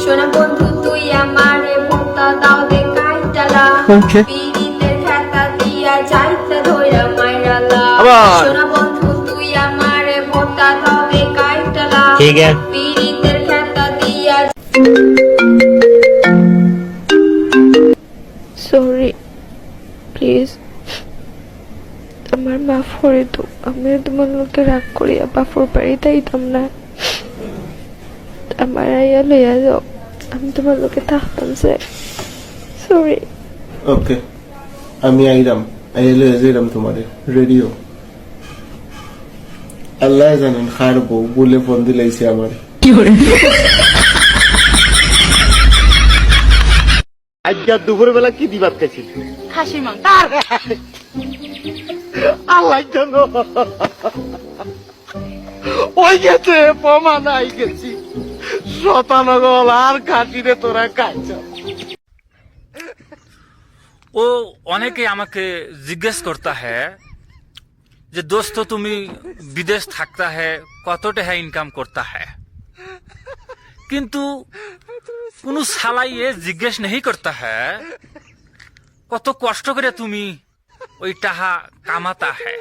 সোনা বন্ধু তুই আমারে ভোতা দাও দে কাইটালা. পিরিতের খাতা দিয়া যাইতে ধইরা মাইরালা আবার। সোনা বন্ধু তুই আমারে ভোতা দাও দে কাইটালা ঠিক আছে। পিরিতের খাতা দিয়া সরি প্লিজ আমার মাফ করে তো আমি তোমার লোকে রাগ করিয়া বাপুর বাড়িতে আইতাম না আমার আইয়া লইয়া যাও। আমি তোমার লোকে থাকতাম সে সরি ওকে আমি আইরাম। আইলে যাইরাম তোমারে। রেডিও আল্লাহ জানেন খার বউ বলে ফোন দিলাইছে আমার। আজকে দুপুর বেলা কি দিবাত খাইছিল খাসির মাংস। আল্লাহ জানো। ওই গেছে প্রমাণ আই গেছি শতানগল আর কাটিরে তোরা খাইছ ও অনেকে আমাকে জিজ্ঞেস করতা হ্যাঁ যে, দোস্ত, তুমি বিদেশ থাকতা হ্যাঁ কত টাকা ইনকাম করতা হ্যাঁ কিন্তু কোনো সালাই এ জিজ্ঞেস नहीं করতা হ্যাঁ কত কষ্ট করে তুমি ওই টাহা কামাতা হ্যাঁ